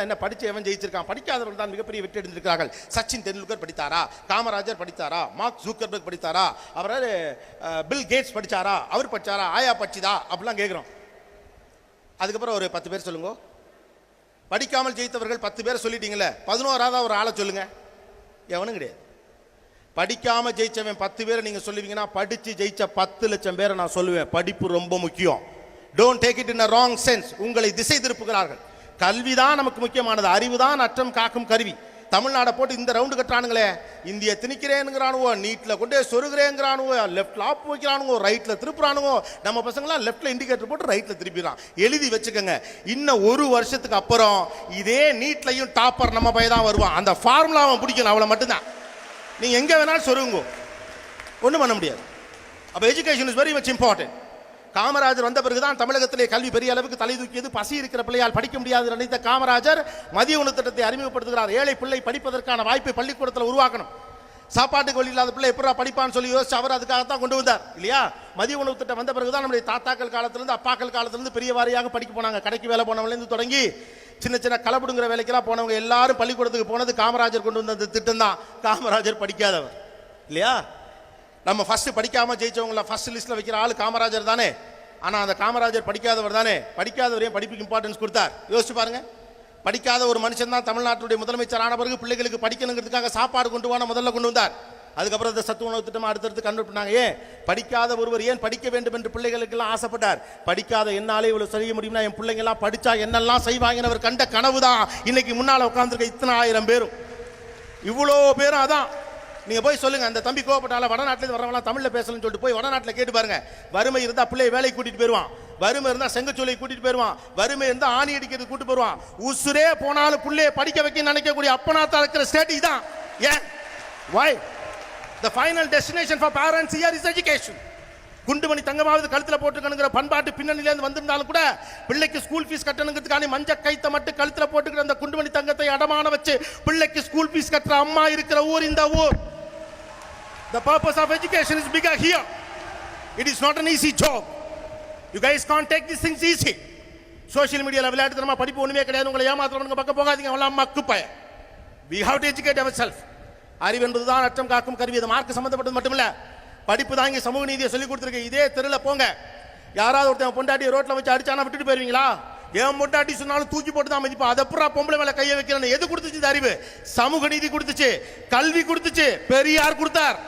என்ன படிச்சு எவன் ஜெயிச்சிருக்கான். படிக்காதவர்கள் தான் மிகப்பெரிய வெற்றி அடைந்திருக்கிறார்கள். சச்சின் தெண்டுல்கர் படித்தாரா? காமராஜர் படித்தாரா? மார்க் ஜூக்கர்பர்க் படித்தாரா? அவர் பில் கேட்ஸ் படித்தாரா அவர் படிச்சாரா? ஆயா படிச்சுதா? அப்படிலாம் கேட்குறோம். அதுக்கப்புறம் ஒரு பத்து பேர் சொல்லுங்க. படிக்காமல் ஜெயித்தவர்கள் பத்து பேர் சொல்லிட்டீங்களே. பதினோராவது ஒரு ஆளை சொல்லுங்க. எவனும் கிடையாது. படிக்காமல் ஜெயித்தவன் பத்து பேரை நீங்கள் சொல்லுவீங்கன்னா படித்து ஜெயித்த பத்து லட்சம் பேரை நான் சொல்லுவேன். படிப்பு ரொம்ப முக்கியம். Don't take it in wrong sense உங்களை திசை திருப்புகிறார்கள். கல்வி தான் நமக்கு முக்கியமானது. அறிவு தான் அற்றம் காக்கும் கருவி. தமிழ்நாடை போட்டு இந்த ரவுண்டு கட்டுறானுங்களே. இந்திய திணிக்கிறேங்கிறானுவோ நீட்டில் கொண்டே சொருகிறேங்கிறானுவோ லெஃப்ட் ஆப் வைக்கிறானுவோ ரைட்டில் திருப்புறானுவோ நம்ம பசங்களாம் லெஃப்டில் இண்டிகேட்டர் போட்டு ரைட்டில் திருப்பிடுறான். எழுதி வச்சுக்கோங்க. இன்னும் ஒரு வருஷத்துக்கு அப்புறம் இதே நீட்லையும் டாப்பர் நம்ம பையன் தான் வருவான். அந்த ஃபார்முலா அவன் பிடிக்கணும். அவளை மட்டும்தான். நீங்கள் எங்கே வேணாலும் சொருங்குங்க ஒன்றும் பண்ண முடியாது. அப்போ education is very much important Kamarajar வந்த பிறகுதான் தமிழகத்திலே கல்வி பெரிய அளவுக்கு தலை தூக்கியது. பசி இருக்கிற பிள்ளையால் படிக்க முடியாது நினைத்த காமராஜர் மதிய உணவு திட்டத்தை அறிமுகப்படுத்துகிறார். ஏழை பிள்ளை படிப்பதற்கான வாய்ப்பை பள்ளிக்கூடத்தில் உருவாக்கணும். சாப்பாட்டுக்கு வழி இல்லாத பிள்ளை எப்படா படிப்பான்னு சொல்லி யோசிச்சு அவர் அதுக்காகத்தான் கொண்டு வந்தார். இல்லையா? மதிய உணவு திட்டம் வந்த பிறகுதான் நம்முடைய தாத்தாக்கள் காலத்திலிருந்து அப்பாக்கள் காலத்திலிருந்து பெரிய வாரியாக படிக்க போனாங்க. கடைக்கு வேலை போனவங்கலேருந்து தொடங்கி சின்ன சின்ன களப்படுங்கிற வேலைக்கெல்லாம் போனவங்க எல்லாரும் பள்ளிக்கூடத்துக்கு போனது காமராஜர் கொண்டு வந்த அந்த திட்டம் தான் காமராஜர் படிக்காதவர். இல்லையா? நம்ம ஃபஸ்ட்டு படிக்காமல் ஜெயிச்சவங்கள ஃபர்ஸ்ட் லிஸ்ட்டில் வைக்கிற ஆள் காமராஜர் தானே? ஆனால் அந்த காமராஜர் படிக்காதவர் தானே? படிக்காதவரையும் படிப்புக்கு இம்பார்ட்டன்ஸ் கொடுத்தார்? யோசிச்சு பாருங்க. படிக்காத ஒரு மனுஷன் தான் தமிழ்நாட்டுடைய முதலமைச்சர் ஆன பிறகு பிள்ளைகளுக்கு படிக்கணுங்கிறதுக்காக சாப்பாடு கொண்டு வான முதல்ல கொண்டு வந்தார். அதுக்கப்புறம் இந்த சத்து உணவு திட்டம் அடுத்தடுத்து கண்டுபிடினாங்க ஏன்? படிக்காத ஒருவர் ஏன் படிக்க வேண்டும் என்று பிள்ளைகளுக்கெல்லாம் ஆசைப்பட்டார்? படிக்காத என்னாலே இவ்வளவு செய்ய முடியும்னா என் பிள்ளைங்கெல்லாம் படித்தா என்னெல்லாம் செய்வாங்கன்னு அவர் கண்ட கனவு தான் இன்னைக்கு முன்னால் உட்காந்துருக்க இத்தனை ஆயிரம் பேரும். இவ்வளோ பேரும் அதான். நீங்கள் போய் சொல்லுங்கள் அந்த தம்பி கோவப்பட்டால வடநாட்டில் வரவங்களாம் தமிழில் பேசலன்னு சொல்லிட்டு போய் வடநாட்டில் கேட்டு பாருங்க. வறுமை இருந்தால் பிள்ளைய வேலைக்கு கூட்டிகிட்டு போயிடுவான் வறுமை இருந்தால் செங்கச்சோலை கூட்டிகிட்டு போயிடுவான் வறுமை இருந்தால் ஆணி அடிக்கிறது கூட்டு போயிடுவான் உசுரே போனாலும் பிள்ளைய படிக்க வைக்க நினைக்கக்கூடிய அப்பனாத்தா இருக்கிற ஸ்டேட் இதான். ஏன்? Why the final destination for parents here is education குண்டுமணி தங்கமாவது கழுத்தில் போட்டுக்கணுங்கிற பண்பாட்டு பின்னணியிலேருந்து வந்திருந்தாலும் கூட பிள்ளைக்கு ஸ்கூல் ஃபீஸ் கட்டணுங்கிறதுக்கான மஞ்ச கைத்தை மட்டும் கழுத்தில் போட்டுக்கிற அந்த குண்டுமணி தங்கத்தை அடமான வச்சு பிள்ளைக்கு ஸ்கூல் ஃபீஸ் கட்டுற அம்மா இருக்கிற ஊர் இந்த ஊர். The purpose of education is bigger here. It is not an easy job. You guys can't take these things easy. Social மீடியாவில் விளையாட்டுத்தனமா படிப்பு ஒன்றுமே கிடையாது. உங்களை ஏமாத்துறவனுக்கு பக்கம் போகாதீங்க. அவ்வளோ அம்மா பய we have to educate our self அறிவு என்பது தான் அச்சம் காக்கும் கருவி. அது மார்க் மட்டும் மட்டுமில்ல. படிப்பு தான் இங்கே சமூக நீதியை சொல்லி கொடுத்துருக்கு. இதே தெருவில் போங்க. யாராவது ஒருத்தன் பொண்டாட்டி ரோட்டில் வச்சு அடிச்சானா விட்டுட்டு போயிருவீங்களா? ஏன் பொண்டாட்டி சொன்னாலும் தூக்கி போட்டு தான் மதிப்பா. அதை பூரா பொம்பளை மேலே கையை வைக்கிறேன்னு. எது கொடுத்துச்சு இந்த அறிவு? சமூக நீதி கொடுத்துச்சு. கல்வி கொடுத்துச்சு. பெரியார் கொடுத்தார்.